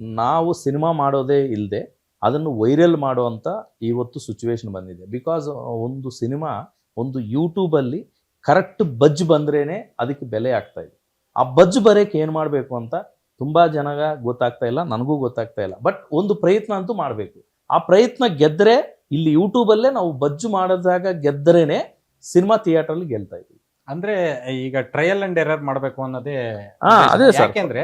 ನಾವು ಸಿನಿಮಾ ಮಾಡೋದೇ ಇಲ್ಲದೆ ಅದನ್ನು ವೈರಲ್ ಮಾಡುವಂಥ ಇವತ್ತು ಸಿಚುವೇಶನ್ ಬಂದಿದೆ. ಬಿಕಾಸ್ ಒಂದು ಸಿನಿಮಾ, ಒಂದು ಯೂಟ್ಯೂಬಲ್ಲಿ ಕರೆಕ್ಟ್ ಬಜ್ ಬಂದ್ರೇನೆ ಅದಕ್ಕೆ ಬೆಲೆ ಆಗ್ತಾ ಇದೆ. ಆ ಬಜ್ ಬರೋಕ್ಕೆ ಏನು ಮಾಡಬೇಕು ಅಂತ ತುಂಬ ಜನಗ ಗೊತ್ತಾಗ್ತಾ ಇಲ್ಲ, ನನಗೂ ಗೊತ್ತಾಗ್ತಾ ಇಲ್ಲ. ಬಟ್ ಒಂದು ಪ್ರಯತ್ನ ಅಂತೂ ಮಾಡಬೇಕು. ಆ ಪ್ರಯತ್ನ ಗೆದ್ದರೆ ಇಲ್ಲಿ ಯೂಟ್ಯೂಬಲ್ಲೇ ನಾವು ಬಜ್ಜು ಮಾಡಿದಾಗ ಗೆದ್ದರೇನೆ ಸಿನಿಮಾ ಥಿಯೇಟ್ರಲ್ಲಿ ಗೆಲ್ತಾ ಇದ್ವಿ ಅಂದ್ರೆ ಈಗ ಟ್ರಯಲ್ ಅಂಡ್ ಎರರ್ ಮಾಡ್ಬೇಕು ಅನ್ನೋದೇ ಅದೇ. ಯಾಕೆಂದ್ರೆ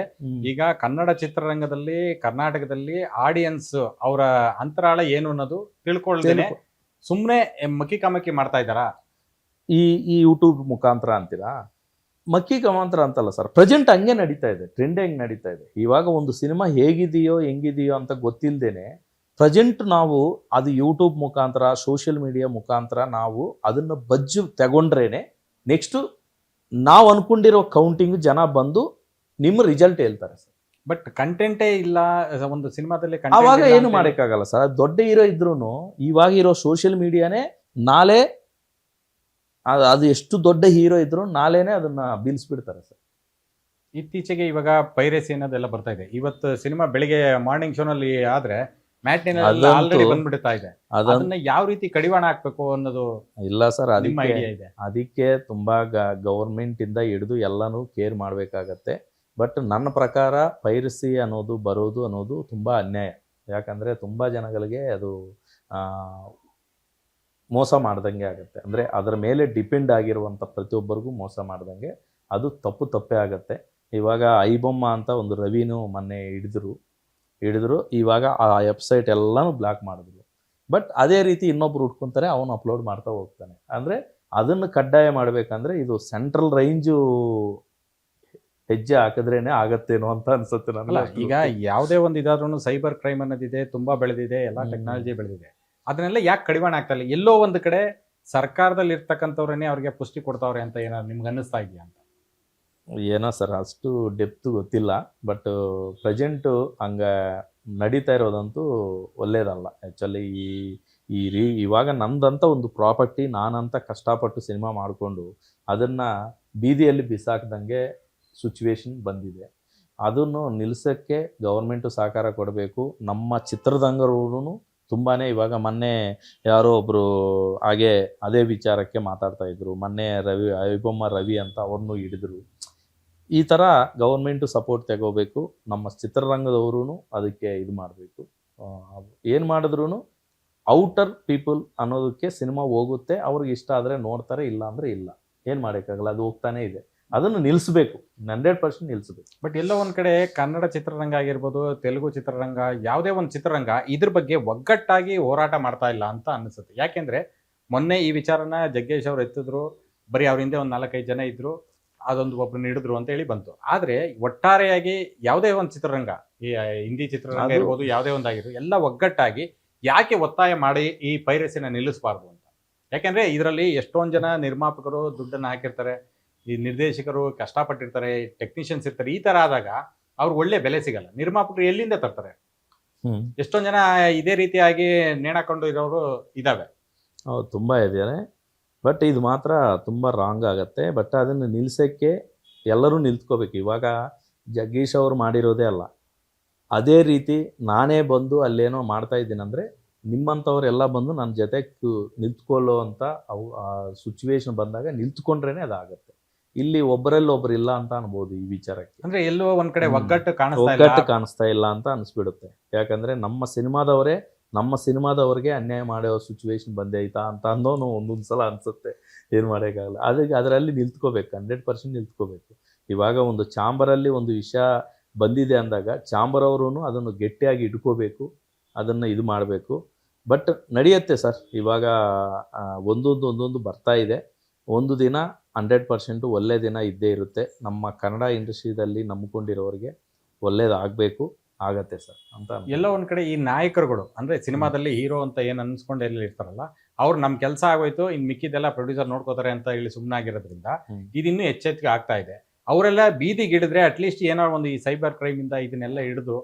ಈಗ ಕನ್ನಡ ಚಿತ್ರರಂಗದಲ್ಲಿ ಕರ್ನಾಟಕದಲ್ಲಿ ಆಡಿಯನ್ಸ್ ಅವರ ಅಂತರಾಳ ಏನು ಅನ್ನೋದು ತಿಳ್ಕೊಳ್ದೇನೆ ಸುಮ್ನೆ ಮಕ್ಕಿ ಕಮಕ್ಕಿ ಮಾಡ್ತಾ ಇದ್ದಾರಾ? ಈ ಈ ಯೂಟ್ಯೂಬ್ ಮುಖಾಂತರ ಅಂತೀರಾ? ಮಕ್ಕಿ ಕಮಾಂತರ ಅಂತಲ್ಲ ಸರ್ ಪ್ರೆಸೆಂಟ್ ಹಂಗೆ ನಡೀತಾ ಇದೆ ಟ್ರೆಂಡ್ ಹೆಂಗೆ ನಡೀತಾ ಇದೆ. ಇವಾಗ ಒಂದು ಸಿನಿಮಾ ಹೇಗಿದೆಯೋ ಹೆಂಗಿದೆಯೋ ಅಂತ ಗೊತ್ತಿಲ್ಲದೇನೆ ಪ್ರೆಸೆಂಟ್ ನಾವು ಅದು ಯೂಟ್ಯೂಬ್ ಮುಖಾಂತರ ಸೋಷಿಯಲ್ ಮೀಡಿಯಾ ಮುಖಾಂತರ ನಾವು ಅದನ್ನು ಬಜ್ಜು ತಗೊಂಡ್ರೇನೆ ನೆಕ್ಸ್ಟು ನಾವು ಅನ್ಕೊಂಡಿರೋ ಕೌಂಟಿಂಗ್ ಜನ ಬಂದು ನಿಮ್ಮ ರಿಸಲ್ಟ್ ಹೇಳ್ತಾರೆ ಸರ್. ಬಟ್ ಕಂಟೆಂಟೇ ಇಲ್ಲ ಒಂದು ಸಿನಿಮಾದಲ್ಲಿ ಆವಾಗ ಏನು ಮಾಡೋಕ್ಕಾಗಲ್ಲ ಸರ್. ದೊಡ್ಡ ಹೀರೋ ಇದ್ರೂ ಇವಾಗ ಇರೋ ಸೋಷಿಯಲ್ ಮೀಡಿಯಾನೇ ನಾಳೆ ಅದು ಅದು ಎಷ್ಟು ದೊಡ್ಡ ಹೀರೋ ಇದ್ರು ನಾಳೆನೇ ಅದನ್ನ ಬೀಳ್ಸ್ಬಿಡ್ತಾರೆ ಸರ್. ಇತ್ತೀಚೆಗೆ ಇವಾಗ ಪೈರೇಸಿ ಅನ್ನೋದೆಲ್ಲ ಬರ್ತಾ ಇದೆ. ಇವತ್ತು ಸಿನಿಮಾ ಬೆಳಿಗ್ಗೆ ಮಾರ್ನಿಂಗ್ ಶೋನಲ್ಲಿ ಆದ್ರೆ ಮ್ಯಾಟ್ನಿನಲ್ಲಿ ಅದಂತೂ- ಆಲ್ರೆಡಿ ಬಂದ್ಬಿಡ್ತಾ ಇದೆ. ಅದನ್ನ ಅದನ್ನ ಯಾವ ರೀತಿ ಕಡಿವಾಣ ಹಾಕ್ಬೇಕು ಅನ್ನೋದು ಇಲ್ಲ ಸರ್ ನಿಮ್ಮ ಅದಕ್ಕೆ ಐಡಿಯಾ ಇದೆ. ಅದಕ್ಕೆ ತುಂಬಾ ಗವರ್ಮೆಂಟ್ ಇಂದ ಹಿಡಿದು ಎಲ್ಲಾನು ಕೇರ್ ಮಾಡಬೇಕಾಗತ್ತೆ. ಬಟ್ ನನ್ನ ಪ್ರಕಾರ ಪೈರಸಿ ಅನ್ನೋದು ಬರೋದು ಅನ್ನೋದು ತುಂಬಾ ಅನ್ಯಾಯ. ಯಾಕಂದ್ರೆ ತುಂಬಾ ಜನಗಳಿಗೆ ಅದು ಆ, ಮೋಸ ಮಾಡ್ದಂಗೆ ಆಗುತ್ತೆ. ಅಂದ್ರೆ ಅದರ ಮೇಲೆ ಡಿಪೆಂಡ್ ಆಗಿರುವಂಥ ಪ್ರತಿಯೊಬ್ಬರಿಗೂ ಮೋಸ ಮಾಡ್ದಂಗೆ ಅದು ತಪ್ಪು ತಪ್ಪೇ ಆಗತ್ತೆ. ಇವಾಗ ಐಬೊಮ್ಮ ಅಂತ ಒಂದು ರವಿನೂ ಮೊನ್ನೆ ಹಿಡಿದ್ರು. ಹಿಡಿದ್ರು. ಇವಾಗ ಆ ವೆಬ್ಸೈಟ್ ಎಲ್ಲನೂ ಬ್ಲಾಕ್ ಮಾಡಿದ್ರು ಬಟ್ ಅದೇ ರೀತಿ ಇನ್ನೊಬ್ರು ಹುಡ್ಕೊಂತಾರೆ ಅವನು ಅಪ್ಲೋಡ್ ಮಾಡ್ತಾ ಹೋಗ್ತಾನೆ. ಅಂದ್ರೆ ಅದನ್ನು ಕಡ್ಡಾಯ ಮಾಡ್ಬೇಕಂದ್ರೆ ಇದು ಸೆಂಟ್ರಲ್ ರೇಂಜು ಹೆಜ್ಜೆ ಹಾಕಿದ್ರೇನೆ ಆಗತ್ತೇನೋ ಅಂತ ಅನ್ಸುತ್ತೆ ನನಗೆ. ಈಗ ಯಾವುದೇ ಒಂದು ಇದಾದ್ರೂ ಸೈಬರ್ ಕ್ರೈಮ್ ಅನ್ನೋದಿದೆ ತುಂಬಾ ಬೆಳೆದಿದೆ ಎಲ್ಲ ಟೆಕ್ನಾಲಜಿ ಬೆಳೆದಿದೆ. ಅದನ್ನೆಲ್ಲ ಯಾಕೆ ಕಡಿವಾಣ ಆಗ್ತಾ ಇಲ್ಲ? ಎಲ್ಲೋ ಒಂದು ಕಡೆ ಸರ್ಕಾರದಲ್ಲಿ ಇರ್ತಕ್ಕಂಥವ್ರನ್ನೇ ಅವ್ರಿಗೆ ಪುಷ್ಟಿ ಕೊಡ್ತಾವ್ರೆ ಅಂತ ಏನಾದ್ರು ನಿಮ್ಗೆ ಅನ್ನಿಸ್ತಾ ಇದೆಯಾ ಅಂತ? ಏನೋ ಸರ್ ಅಷ್ಟು ಡೆಪ್ತ್ ಗೊತ್ತಿಲ್ಲ ಬಟ್ ಪ್ರೆಸೆಂಟು ಹಂಗೆ ನಡೀತಾ ಇರೋದಂತೂ ಒಳ್ಳೇದಲ್ಲ. ಆ್ಯಕ್ಚುಲಿ ಈ ಈ ರೀ, ಇವಾಗ ನಂದಂತ ಒಂದು ಪ್ರಾಪರ್ಟಿ ನಾನಂತ ಕಷ್ಟಪಟ್ಟು ಸಿನಿಮಾ ಮಾಡಿಕೊಂಡು ಅದನ್ನು ಬೀದಿಯಲ್ಲಿ ಬಿಸಾಕ್ದಂಗೆ ಸಿಚುವೇಶನ್ ಬಂದಿದೆ. ಅದನ್ನು ನಿಲ್ಲಿಸೋಕ್ಕೆ ಗೌರ್ಮೆಂಟು ಸಹಕಾರ ಕೊಡಬೇಕು. ನಮ್ಮ ಚಿತ್ರರಂಗರು ತುಂಬಾ ಇವಾಗ ಮೊನ್ನೆ ಯಾರೋ ಒಬ್ಬರು ಹಾಗೆ ಅದೇ ವಿಚಾರಕ್ಕೆ ಮಾತಾಡ್ತಾ ಇದ್ರು. ಮೊನ್ನೆ ರವಿ ಐಬೊಮ್ಮ ರವಿ ಅಂತ ಅವ್ರನ್ನೂ ಹಿಡಿದ್ರು. ಈ ಥರ ಗೌರ್ಮೆಂಟು ಸಪೋರ್ಟ್ ತಗೋಬೇಕು, ನಮ್ಮ ಚಿತ್ರರಂಗದವರು ಅದಕ್ಕೆ ಇದು ಮಾಡಬೇಕು. ಏನು ಮಾಡಿದ್ರು ಔಟರ್ ಪೀಪಲ್ ಅನ್ನೋದಕ್ಕೆ ಸಿನಿಮಾ ಹೋಗುತ್ತೆ, ಅವ್ರಿಗೆ ಇಷ್ಟ ಆದರೆ ನೋಡ್ತಾರೆ, ಇಲ್ಲ ಅಂದರೆ ಇಲ್ಲ. ಏನು ಮಾಡೋಕ್ಕಾಗಲ್ಲ ಅದು ಹೋಗ್ತಾನೆ ಇದೆ. ಅದನ್ನು ನಿಲ್ಲಿಸಬೇಕು ಹಂಡ್ರೆಡ್ ಪರ್ಸೆಂಟ್ ನಿಲ್ಲಿಸಬೇಕು ಬಟ್ ಎಲ್ಲೋ ಒಂದು ಕಡೆ ಕನ್ನಡ ಚಿತ್ರರಂಗ ಆಗಿರ್ಬೋದು, ತೆಲುಗು ಚಿತ್ರರಂಗ, ಯಾವುದೇ ಒಂದು ಚಿತ್ರರಂಗ ಇದ್ರ ಬಗ್ಗೆ ಒಗ್ಗಟ್ಟಾಗಿ ಹೋರಾಟ ಮಾಡ್ತಾ ಇಲ್ಲ ಅಂತ ಅನಿಸುತ್ತೆ ಯಾಕೆಂದ್ರೆ ಮೊನ್ನೆ ಈ ವಿಚಾರನ ಜಗ್ಗೇಶ್ ಅವರು ಎತ್ತಿದ್ರು, ಬರೀ ಅವ್ರ ಹಿಂದೆ ಒಂದು ನಾಲ್ಕೈದು ಜನ ಇದ್ರು. ಅದೊಂದು ಒಬ್ರು ಹಿಡಿದ್ರು ಅಂತ ಹೇಳಿ ಬಂತು. ಆದ್ರೆ ಒಟ್ಟಾರೆಯಾಗಿ ಯಾವುದೇ ಒಂದು ಚಿತ್ರರಂಗ ಈ ಹಿಂದಿ ಚಿತ್ರರಂಗ ಇರ್ಬೋದು ಯಾವುದೇ ಒಂದಾಗಿರ್ಬೋದು ಎಲ್ಲ ಒಗ್ಗಟ್ಟಾಗಿ ಯಾಕೆ ಒತ್ತಾಯ ಮಾಡಿ ಈ ಪೈರಸಿನ ನಿಲ್ಲಿಸಬಾರ್ದು ಅಂತ. ಯಾಕೆಂದ್ರೆ ಇದರಲ್ಲಿ ಎಷ್ಟೊಂದು ಜನ ನಿರ್ಮಾಪಕರು ದುಡ್ಡನ್ನು ಹಾಕಿರ್ತಾರೆ ಈ ನಿರ್ದೇಶಕರು ಕಷ್ಟಪಟ್ಟಿರ್ತಾರೆ ಟೆಕ್ನಿಷಿಯನ್ಸ್ ಇರ್ತಾರೆ ಈ ತರ ಆದಾಗ ಅವ್ರು ಒಳ್ಳೆ ಬೆಲೆ ಸಿಗಲ್ಲ. ನಿರ್ಮಾಪಕರು ಎಲ್ಲಿಂದ ತರ್ತಾರೆ? ಎಷ್ಟೊಂದು ಜನ ಇದೇ ರೀತಿಯಾಗಿ ನೇಣಾಕೊಂಡು ಇರೋರು ಇದಾವೆ. ತುಂಬಾ ತುಂಬ ಇದ್ದಾರೆ ಬಟ್ ಇದು ಮಾತ್ರ ತುಂಬ ರಾಂಗ್ ಆಗುತ್ತೆ. ಬಟ್ ಅದನ್ನು ನಿಲ್ಲಿಸೋಕ್ಕೆ ಎಲ್ಲರೂ ನಿಲ್ತ್ಕೋಬೇಕು. ಇವಾಗ ಜಗ್ಗೀಶ್ ಅವರು ಮಾಡಿರೋದೇ ಅಲ್ಲ. ಅದೇ ರೀತಿ ನಾನೇ ಬಂದು ಅಲ್ಲೇನೋ ಮಾಡ್ತಾ ಇದ್ದೀನಂದರೆ ನಿಮ್ಮಂಥವ್ರೆಲ್ಲ ಬಂದು ನನ್ನ ಜೊತೆ ನಿಂತ್ಕೊಳ್ಳೋ ಅಂತ ಅವು ಆ ಸಿಚುವೇಶನ್ ಬಂದಾಗ ನಿಂತ್ಕೊಂಡ್ರೇ ಅದಾಗುತ್ತೆ. ಇಲ್ಲಿ ಒಬ್ಬರಲ್ಲಿ ಒಬ್ರು ಇಲ್ಲ ಅಂತ ಅನ್ಬೋದು ಈ ವಿಚಾರಕ್ಕೆ. ಅಂದ್ರೆ ಎಲ್ಲೋ ಒಂದ್ ಕಡೆ. ಒಗ್ಗಟ್ಟು ಕಾಣಿಸ್ತಾ ಒಗ್ಗಟ್ಟು ಕಾಣಿಸ್ತಾ ಇಲ್ಲ ಅಂತ ಅನಿಸ್ಬಿಡುತ್ತೆ. ಯಾಕಂದ್ರೆ ನಮ್ಮ ಸಿನಿಮಾದವರೇ ನಮ್ಮ ಸಿನಿಮಾದವ್ರಿಗೆ ಅನ್ಯಾಯ ಮಾಡೋ ಸಿಚುವೇಶನ್ ಬಂದೇ ಆಯ್ತಾ ಅಂತ ಅನ್ನೋನು ಒಂದೊಂದು ಸಲ ಅನ್ಸುತ್ತೆ. ಏನು ಮಾಡೋಕ್ಕಾಗಲ್ಲ. ಅದಕ್ಕೆ ಅದರಲ್ಲಿ ನಿಲ್ತ್ಕೋಬೇಕು, ಹಂಡ್ರೆಡ್ ಪರ್ಸೆಂಟ್ ನಿಲ್ತ್ಕೋಬೇಕು. ಇವಾಗ ಒಂದು ಚಾಂಬರಲ್ಲಿ ಒಂದು ವಿಷ ಬಂದಿದೆ ಅಂದಾಗ ಚಾಂಬರ್ ಅವರು ಅದನ್ನು ಗಟ್ಟಿಯಾಗಿ ಇಟ್ಕೋಬೇಕು, ಅದನ್ನು ಇದು ಮಾಡಬೇಕು. ಬಟ್ ನಡೆಯುತ್ತೆ ಸರ್. ಇವಾಗ ಒಂದೊಂದು ಒಂದೊಂದು ಬರ್ತಾ ಇದೆ. ಒಂದು ದಿನ ಹಂಡ್ರೆಡ್ ಪರ್ಸೆಂಟು ಒಳ್ಳೆ ದಿನ ಇದ್ದೇ ಇರುತ್ತೆ. ನಮ್ಮ ಕನ್ನಡ ಇಂಡಸ್ಟ್ರಿದಲ್ಲಿ ನಂಬ್ಕೊಂಡಿರೋರಿಗೆ ಒಳ್ಳೇದಾಗಬೇಕು. ಆಗತ್ತೆ ಸರ್ ಅಂತ ಎಲ್ಲ ಒಂದ್ ಕಡೆ ಈ ನಾಯಕರುಗಳು ಅಂದ್ರೆ ಸಿನಿಮಾದಲ್ಲಿ ಹೀರೋ ಅಂತ ಏನ್ ಅನ್ಸ್ಕೊಂಡು ಎಲ್ಲಿ ಇರ್ತಾರಲ್ಲ ಅವ್ರು ನಮ್ ಕೆಲಸ ಆಗೋಯ್ತು ಇನ್ ಮಿಕ್ಕಿದೆಲ್ಲ ಪ್ರೊಡ್ಯೂಸರ್ ನೋಡ್ಕೋತಾರೆ ಅಂತ ಹೇಳಿ ಸುಮ್ಮನಾಗಿರೋದ್ರಿಂದ. ಇದಿನ್ನೂ ಎಚ್ಚೆತ್ತಿಗೆ ಆಗ್ತಾ ಇದೆ. ಅವರೆಲ್ಲ ಬೀದಿಗಿಡಿದ್ರೆ ಅಟ್ಲೀಸ್ಟ್ ಏನೋ ಒಂದು ಈ ಸೈಬರ್ ಕ್ರೈಮ್ ಇಂದ ಇದನ್ನೆಲ್ಲ ಹಿಡಿದು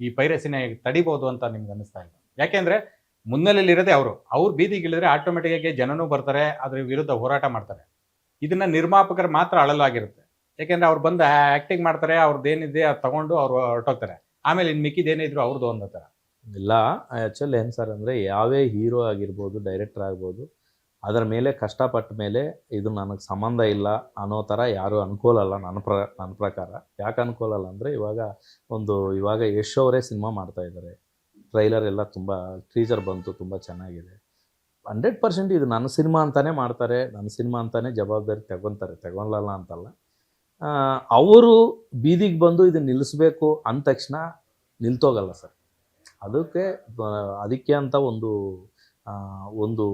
ಈ ಪೈರಸಿನ ತಡಿಬಹುದು ಅಂತ ನಿಮ್ಗೆ ಅನಿಸ್ತಾ ಇಲ್ಲ ಯಾಕೆಂದ್ರೆ ಮುನ್ನೆಲೆಯಲ್ಲಿ ಇರೋದೇ ಅವರು. ಅವ್ರು ಬೀದಿಗಿಳಿದ್ರೆ ಆಟೋಮೆಟಿಕ್ ಆಗಿ ಜನನೂ ಬರ್ತಾರೆ ಅದ್ರ ವಿರುದ್ಧ ಹೋರಾಟ ಮಾಡ್ತಾರೆ. ಇದನ್ನ ನಿರ್ಮಾಪಕರು ಮಾತ್ರ ಅಳಲಾಗಿರುತ್ತೆ. ಯಾಕೆಂದ್ರೆ ಅವ್ರು ಬಂದು ಆಕ್ಟಿಂಗ್ ಮಾಡ್ತಾರೆ ಅವ್ರದ್ದು ಏನಿದೆ ಅದು ತಗೊಂಡು ಅವ್ರು ಹೊರಟೋಗ್ತಾರೆ. ಆಮೇಲೆ ಇನ್ನು ಮಿಕ್ಕಿದೇನೇ ಅವ್ರದ್ದು ಒಂದು ಥರ ಇಲ್ಲ ಆ್ಯಕ್ಚುಲಿ ಏನು ಸರ್ ಅಂದರೆ ಯಾವೇ ಹೀರೋ ಆಗಿರ್ಬೋದು ಡೈರೆಕ್ಟರ್ ಆಗ್ಬೋದು, ಅದರ ಮೇಲೆ ಕಷ್ಟಪಟ್ಟ ಮೇಲೆ ಇದು ನನಗೆ ಸಂಬಂಧ ಇಲ್ಲ ಅನ್ನೋ ಥರ ಯಾರೂ ಅನುಕೂಲಲ್ಲ ನನ್ನ ಪ್ರ, ನನ್ನ ಪ್ರಕಾರ. ಯಾಕೆ ಅನುಕೂಲಲ್ಲ ಅಂದರೆ ಇವಾಗ ಒಂದು, ಇವಾಗ ಯಶ್ ಅವರೇ ಸಿನಿಮಾ ಮಾಡ್ತಾ ಇದ್ದಾರೆ ಟ್ರೈಲರ್ ಎಲ್ಲ ತುಂಬ ಟೀಸರ್ ಬಂತು ತುಂಬ ಚೆನ್ನಾಗಿದೆ. ಹಂಡ್ರೆಡ್ ಪರ್ಸೆಂಟ್ ಇದು ನನ್ನ ಸಿನಿಮಾ ಅಂತಲೇ ಮಾಡ್ತಾರೆ, ನನ್ನ ಸಿನಿಮಾ ಅಂತಲೇ ಜವಾಬ್ದಾರಿ ತಗೊತಾರೆ ತಗೊಳ್ಳಲ್ಲ ಅಂತಲ್ಲ. ಅವರು ಬೀದಿಗೆ ಬಂದು ಇದನ್ನು ನಿಲ್ಲಿಸ್ಬೇಕು ಅಂದ ತಕ್ಷಣ ನಿಲ್ತೋಗಲ್ಲ ಸರ್. ಅದಕ್ಕೆ ಅದಕ್ಕೆ ಅಂತ ಒಂದು ಒಂದು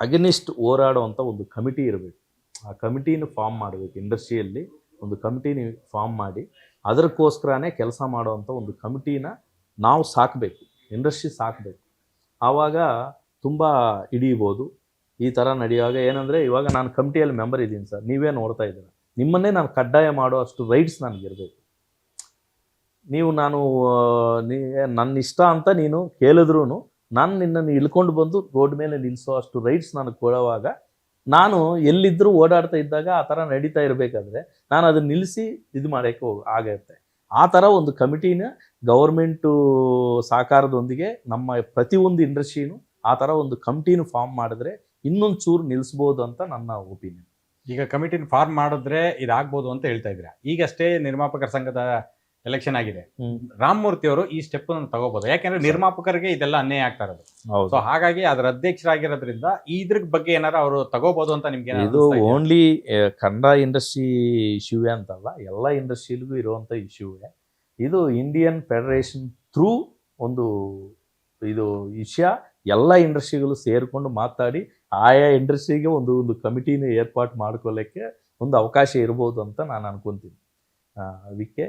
ಅಗನಿಸ್ಟ್ ಹೋರಾಡುವಂಥ ಒಂದು ಕಮಿಟಿ ಇರಬೇಕು. ಆ ಕಮಿಟಿನ ಫಾರ್ಮ್ ಮಾಡಬೇಕು, ಇಂಡಸ್ಟ್ರಿಯಲ್ಲಿ ಒಂದು ಕಮಿಟಿನ ಫಾರ್ಮ್ ಮಾಡಿ ಅದಕ್ಕೋಸ್ಕರನೇ ಕೆಲಸ ಮಾಡುವಂಥ ಒಂದು ಕಮಿಟಿನ ನಾವು ಸಾಕಬೇಕು, ಇಂಡಸ್ಟ್ರಿ ಸಾಕಬೇಕು. ಆವಾಗ ತುಂಬ ಹಿಡಿಬೋದು ಈ ಥರ ನಡೆಯುವಾಗ ಏನಂದರೆ, ಇವಾಗ ನಾನು ಕಮಿಟಿಯಲ್ಲಿ ಮೆಂಬರ್ ಇದ್ದೀನಿ ಸರ್. ನೀವೇ ನೋಡ್ತಾ ಇದ್ದೀರ. ನಿಮ್ಮನ್ನೇ ನಾನು ಕಡ್ಡಾಯ ಮಾಡೋ ಅಷ್ಟು ರೈಟ್ಸ್ ನನಗಿರಬೇಕು ನೀವು ನಾನು ನೀ ನನ್ನ ಇಷ್ಟ ಅಂತ ನೀನು ಕೇಳಿದ್ರೂ ನಾನು ನಿನ್ನನ್ನು ಇಳ್ಕೊಂಡು ಬಂದು ರೋಡ್ ಮೇಲೆ ನಿಲ್ಲಿಸೋ ಅಷ್ಟು ರೈಟ್ಸ್ ನನಗೆ ಕೊಡೋವಾಗ, ನಾನು ಎಲ್ಲಿದ್ದರೂ ಓಡಾಡ್ತಾ ಇದ್ದಾಗ ಆ ಥರ ನಡೀತಾ ಇರಬೇಕಾದ್ರೆ, ನಾನು ಅದನ್ನ ನಿಲ್ಲಿಸಿ ಇದು ಮಾಡೋಕ್ಕೆ ಹೋಗ್, ಆಗತ್ತೆ. ಆ ಥರ ಒಂದು ಕಮಿಟಿನ ಗೌರ್ಮೆಂಟು ಸಹಕಾರದೊಂದಿಗೆ ನಮ್ಮ ಪ್ರತಿಯೊಂದು ಇಂಡಸ್ಟ್ರಿನೂ ಆ ಥರ ಒಂದು ಕಮಿಟಿನೂ ಫಾರ್ಮ್ ಮಾಡಿದ್ರೆ ಇನ್ನೊಂದು ಚೂರು ನಿಲ್ಲಿಸ್ಬೋದು ಅಂತ ನನ್ನ ಒಪಿನಿಯನ್ ಈಗ ಕಮಿಟಿನ ಫಾರ್ಮ್ ಮಾಡಿದ್ರೆ ಇದಾಗ್ಬೋದು ಅಂತ ಹೇಳ್ತಾ ಇದ್ದೀರಾ? ಈಗಷ್ಟೇ ನಿರ್ಮಾಪಕರ ಸಂಘದ ಎಲೆಕ್ಷನ್ ಆಗಿದೆ. ರಾಮಮೂರ್ತಿ ಅವರು ಈ ಸ್ಟೆಪ್ ತಗೋಬಹುದು ಯಾಕೆಂದ್ರೆ ನಿರ್ಮಾಪಕರಿಗೆ ಇದೆಲ್ಲ ಅನ್ಯಾಯ ಆಗ್ತಾ ಇರೋದು. ಹೌದು. ಸೊ ಹಾಗಾಗಿ ಅದ್ರ ಅಧ್ಯಕ್ಷರಾಗಿರೋದ್ರಿಂದ ಇದ್ರ ಬಗ್ಗೆ ಏನಾರ ಅವರು ತಗೋಬಹುದು ಅಂತ ನಿಮ್ಗೆ ಇದು? ಓನ್ಲಿ ಕನ್ನಡ ಇಂಡಸ್ಟ್ರಿ ಇಶ್ಯೂವೇ ಅಂತಲ್ಲ ಎಲ್ಲ ಇಂಡಸ್ಟ್ರಿಲಿಗೂ ಇರುವಂತ ಇಶ್ಯೂವೇ ಇದು ಇಂಡಿಯನ್ ಫೆಡರೇಷನ್ ಥ್ರೂ ಒಂದು ಇದು ವಿಷಯ ಎಲ್ಲ ಇಂಡಸ್ಟ್ರಿಗಳು ಸೇರಿಕೊಂಡು ಮಾತಾಡಿ ಆಯಾ ಇಂಡಸ್ಟ್ರಿಗೆ ಒಂದು ಒಂದು ಕಮಿಟಿನ ಏರ್ಪಾಟ್ ಮಾಡ್ಕೊಳ್ಳೋಕ್ಕೆ ಒಂದು ಅವಕಾಶ ಇರ್ಬೋದು ಅಂತ ನಾನು ಅನ್ಕೊಂತೀನಿ. ಅದಕ್ಕೆ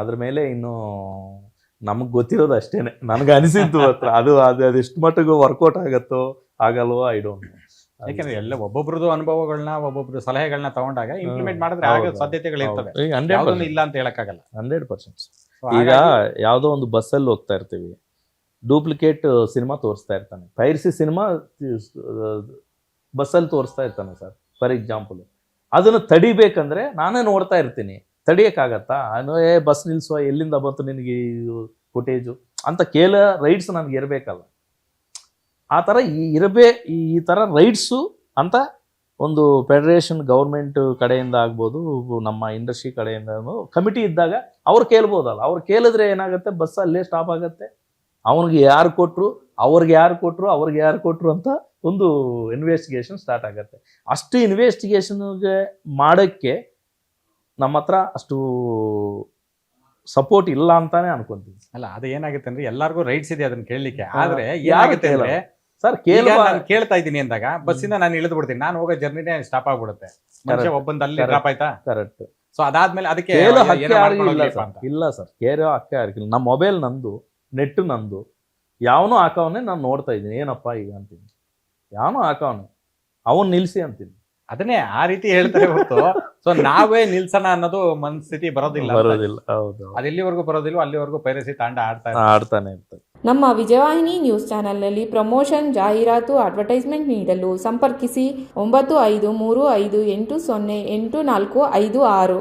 ಅದ್ರ ಮೇಲೆ ಇನ್ನು ನಮಗೆ ಗೊತ್ತಿರೋದು ಅಷ್ಟೇನೆ. ನನಗೆ ಅನಿಸಿದ್ದು ಹತ್ರ ಅದು ಅದು ಅದೆಷ್ಟು ಮಟ್ಟಿಗೆ ವರ್ಕೌಟ್ ಆಗತ್ತೋ ಆಗಲ್ವೋ ಐ ಡೋಂಟ್ ಯಾಕಂದ್ರೆ ಎಲ್ಲ ಒಬ್ಬೊಬ್ರದ್ದು ಅನುಭವಗಳನ್ನ ಒಬ್ಬೊಬ್ರು ಸಲಹೆಗಳನ್ನ ತಗೊಂಡಾಗ ಇಂಪ್ಲಿಮೆಂಟ್ ಮಾಡಿದ್ರೆ. ಆಗೋ ಸಾಧ್ಯತೆಗಳು ಇರ್ತವೆ. ಇಲ್ಲ ಅಂತ ಹೇಳಕ್ಕಾಗಲ್ಲ. ಹಂಡ್ರೆಡ್ ಪರ್ಸೆಂಟ್ ಈಗ ಯಾವುದೋ ಒಂದು ಬಸ್ಸಲ್ಲಿ ಹೋಗ್ತಾ ಇರ್ತೀವಿ. ಡೂಪ್ಲಿಕೇಟ್ ಸಿನಿಮಾ ತೋರಿಸ್ತಾ ಇರ್ತಾನೆ. ಪೈರ್ಸಿ ಸಿನಿಮಾ ಬಸ್ಸಲ್ಲಿ ತೋರಿಸ್ತಾ ಇರ್ತಾನೆ ಸರ್, ಫಾರ್ ಎಕ್ಸಾಂಪಲ್. ಅದನ್ನು ತಡಿಬೇಕಂದ್ರೆ ನಾನೇ ನೋಡ್ತಾ ಇರ್ತೀನಿ. ತಡಿಯೋಕ್ಕಾಗತ್ತಾ? ಅನ್ನೋ ಏ, ಬಸ್ ನಿಲ್ಲಿಸುವ ಎಲ್ಲಿಂದ ಬಂತು ನಿನಗೆ ಫುಟೇಜು ಅಂತ ಕೇಳ ರೈಟ್ಸ್ ನನಗೆ ಇರಬೇಕಲ್ಲ. ಆ ಥರ ಈ ಇರಬೇ, ಈ ಈ ಥರ ರೈಡ್ಸು ಅಂತ ಒಂದು ಫೆಡರೇಷನ್ ಗೌರ್ಮೆಂಟ್ ಕಡೆಯಿಂದ ಆಗ್ಬೋದು, ನಮ್ಮ ಇಂಡಸ್ಟ್ರಿ ಕಡೆಯಿಂದ ಕಮಿಟಿ ಇದ್ದಾಗ ಅವ್ರು ಕೇಳ್ಬೋದಲ್ಲ. ಅವ್ರು ಕೇಳಿದ್ರೆ ಏನಾಗುತ್ತೆ? ಬಸ್ ಅಲ್ಲೇ ಸ್ಟಾಪ್ ಆಗುತ್ತೆ. ಅವನಿಗೆ ಯಾರು ಕೊಟ್ಟರು ಅವ್ರಿಗೆ ಯಾರು ಕೊಟ್ಟರು ಅವ್ರಿಗೆ ಯಾರು ಕೊಟ್ಟರು ಅಂತ ಒಂದು ಇನ್ವೆಸ್ಟಿಗೇಷನ್ ಸ್ಟಾರ್ಟ್ ಆಗುತ್ತೆ. ಅಷ್ಟು ಇನ್ವೆಸ್ಟಿಗೇಷನ್ಗೆ ಮಾಡೋಕ್ಕೆ ನಮ್ಮ ಹತ್ರ ಅಷ್ಟು ಸಪೋರ್ಟ್ ಇಲ್ಲ ಅಂತಾನೆ ಅನ್ಕೊಂತೀನಿ. ಅಲ್ಲ ಅದು ಏನಾಗುತ್ತೆ ಅಂದ್ರೆ ಎಲ್ಲರಿಗೂ ರೈಟ್ಸ್ ಇದೆ ಅದನ್ನ ಕೇಳಲಿಕ್ಕೆ. ಆದ್ರೆ ಏನಾಗುತ್ತೆ ಅಂದ್ರೆ ಸರ್ ಕೇಳ್ತಾ ಇದ್ದೀನಿ ಅಂದಾಗ ಬಸ್ಸಿಂದ ನಾನು ಇಳಿದು ಬಿಡ್ತೀನಿ. ನಾನು ಹೋಗೋ ಜರ್ನಿನೇ ಸ್ಟಾಪ್ ಆಗ್ಬಿಡುತ್ತೆ. ಮನುಷ್ಯ ಒಬ್ಬಂದಲ್ಲಿ. ಡ್ರಾಪ್ ಆಯ್ತಾ? ಕರೆಕ್ಟ್ ಸೊ ಅದಾದ್ಮೇಲೆ ಅದಕ್ಕೆ ಇಲ್ಲ ಸರ್. ಕೇರೋ ಕೇಳೋ ಹಕ್ಕೇ ಯಾರಿಗಿಲ್ಲ ನಮ್ಮ ಮೊಬೈಲ್ ನಂದು ನೆಟ್ ನಂದು. ಯಾವನೂ ಹಾಕವನ್ನೇ ನಾನು ನೋಡ್ತಾ ಇದ್ದೀನಿ. ಏನಪ್ಪ ಈಗ ಅಂತೀನಿ. ಯಾವನು ಹಾಕವನೆ ಅವನ್ ನಿಲ್ಸಿ ಅಂತೀನಿ. ಅದನ್ನೇ ಆ ರೀತಿ ಹೇಳ್ತಾರೆ ಹೊರತು. ಸೊ ನಾವೇ ನಿಲ್ಸೋಣ ಅನ್ನೋದು ಮನಸ್ಥಿತಿ ಬರೋದಿಲ್ಲ ಬರೋದಿಲ್ಲ. ಹೌದು. ಅದು ಎಲ್ಲಿವರೆಗೂ ಬರೋದಿಲ್ವೋ ಅಲ್ಲಿವರೆಗೂ ಪೈರಸಿ ತಾಂಡ ಆಡ್ತಾ ಆಡ್ತಾನೆ ಇರ್ತದೆ ನಮ್ಮ ವಿಜಯವಾಹಿನಿ ನ್ಯೂಸ್ ಚಾನೆಲ್ನಲ್ಲಿ ಪ್ರಮೋಷನ್ ಜಾಹೀರಾತು ಅಡ್ವರ್ಟೈಸ್ಮೆಂಟ್ ನೀಡಲು ಸಂಪರ್ಕಿಸಿ ಒಂಬತ್ತು ಐದು ಮೂರು ಐದು ಎಂಟು ಸೊನ್ನೆ ಎಂಟು ನಾಲ್ಕು ಐದು ಆರು.